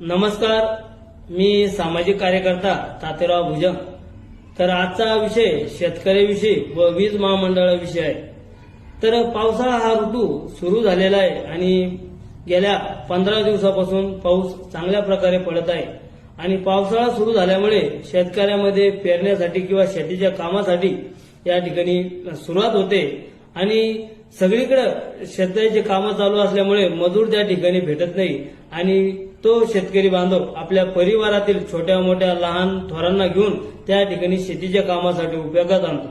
नमस्कार मी सामाजिक कार्यकर्ता तातेराव भुजंग. तर आजचा विषय शेतकऱ्याविषयी व वीज महामंडळाविषयी आहे. तर पावसाळा हा ऋतू सुरू झालेला आहे आणि गेल्या पंधरा दिवसापासून पाऊस चांगल्या प्रकारे पडत आहे. आणि पावसाळा सुरू झाल्यामुळे शेतकऱ्यामध्ये पेरण्यासाठी किंवा शेतीच्या कामासाठी या ठिकाणी सुरुवात होते. आणि सगळीकडे शेतकऱ्याची कामं चालू असल्यामुळे मजूर त्या ठिकाणी भेटत नाही. आणि तो शेतकरी बांधव आपल्या परिवारातील छोट्या मोठ्या लहान थोरांना घेऊन त्या ठिकाणी शेतीच्या कामासाठी उपयोगात आणतो.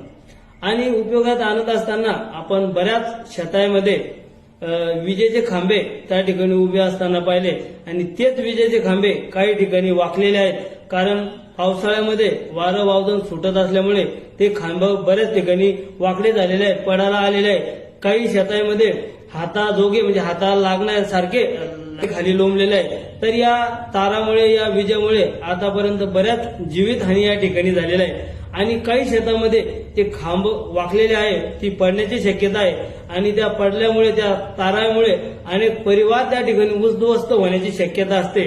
आणि उपयोगात आणत असताना आपण बऱ्याच शेतामध्ये विजेचे खांबे त्या ठिकाणी उभे असताना पाहिले. आणि तेच विजेचे खांबे काही ठिकाणी वाकलेले आहेत. कारण पावसाळ्यामध्ये वारं वावदन सुटत असल्यामुळे ते खांब बऱ्याच ठिकाणी वाकडे झालेले आहेत पडायला आलेले आहेत. काही शेतामध्ये हाताजोगे म्हणजे हाताला लागण्यासारखे खाली लोंबलेले आहे तर या तारामुळे या विजेमुळे आतापर्यंत बऱ्याच जीवितहानी या ठिकाणी झालेल्या आहे आणि काही शेतामध्ये ते खांब वाकलेले आहे ती पडण्याची शक्यता आहे. आणि त्या पडल्यामुळे त्या तारामुळे अनेक परिवार त्या ठिकाणी उद्ध्वस्त होण्याची शक्यता असते.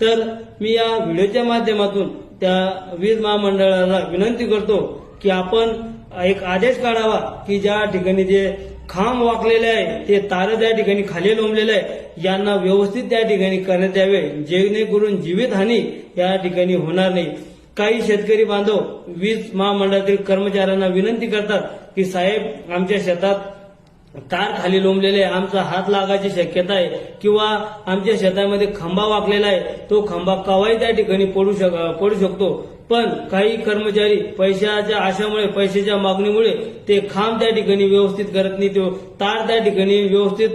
तर मी या व्हिडिओच्या माध्यमातून त्या वीज महामंडळाला विनंती करतो की आपण एक आदेश काढावा की ज्या ठिकाणी जे खांब वाकलेले आहे. ते तारे त्या ठिकाणी खाली लोंबलेले आहे. यांना व्यवस्थित त्या ठिकाणी करण्यात यावे. जेणेकरून जीवितहानी या ठिकाणी होणार नाही. काही शेतकरी बांधव वीज महामंडळातील कर्मचाऱ्यांना विनंती करतात की साहेब आमच्या शेतात तार खाली लोंबलेले आहे. आमचा हात लागायची शक्यता आहे. किंवा आमच्या शेतामध्ये खंबा वाकलेला आहे. तो खंबा कवाही त्या ठिकाणी पडू शक पडू शकतो. पण काही कर्मचारी पैशाच्या आशामुळे पैशाच्या मागणीमुळे ते खांब त्या ठिकाणी व्यवस्थित करत नाही. तो तार त्या ठिकाणी व्यवस्थित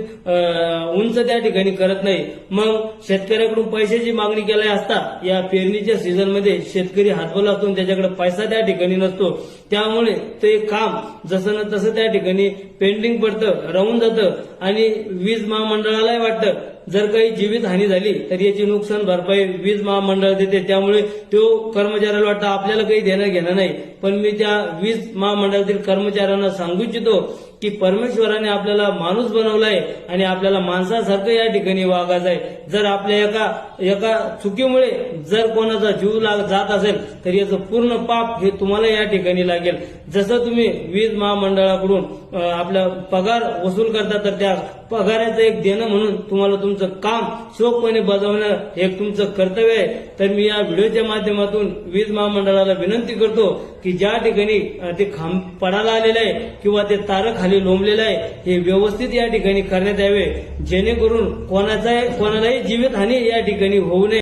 उंच त्या ठिकाणी करत नाही. मग शेतकऱ्याकडून पैशाची मागणी केली असता या पेरणीच्या सीझनमध्ये शेतकरी हातबल असून त्याच्याकडे पैसा त्या ठिकाणी नसतो. त्यामुळे ते काम जसं ना तसं त्या ठिकाणी पेंडिंग पडतं. राहून जातं आणि वीज महामंडळालाही वाटतं. जर काही जीवित हानी झाली तर याची नुकसान भरपाई वीज महामंडळ देते. त्यामुळे तो कर्मचाऱ्याला वाटतं आपल्याला काही देणं घेणं नाही. पण मी त्या वीज महामंडळातील कर्मचाऱ्यांना सांगू इच्छितो की परमेश्वराने आपल्याला माणूस बनवलाय आणि आपल्याला माणसासारखं या ठिकाणी वागायचं आहे जर आपल्या एका एका चुकीमुळे जर कोणाचा जीव लाग जात असेल तर याचं पूर्ण पाप हे तुम्हाला या ठिकाणी लागेल. जसं तुम्ही वीज महामंडळाकडून आपला पगार वसूल करता तर त्या पगाराचं एक देणं म्हणून तुम्हाला तुमचं तुमचं काम चोखपणे बजावणं हे एक तुमचं कर्तव्य आहे. तर मी या व्हिडिओच्या माध्यमातून वीज महामंडळाला विनंती करतो की ज्या ठिकाणी ते खांब पडायला आलेलं आहे किंवा ते तारं खाली लोंबलेलं आहे हे व्यवस्थित या ठिकाणी करण्यात यावे. जेणेकरून कोणाचा कोणालाही जीवितहानी या ठिकाणी होऊ नये.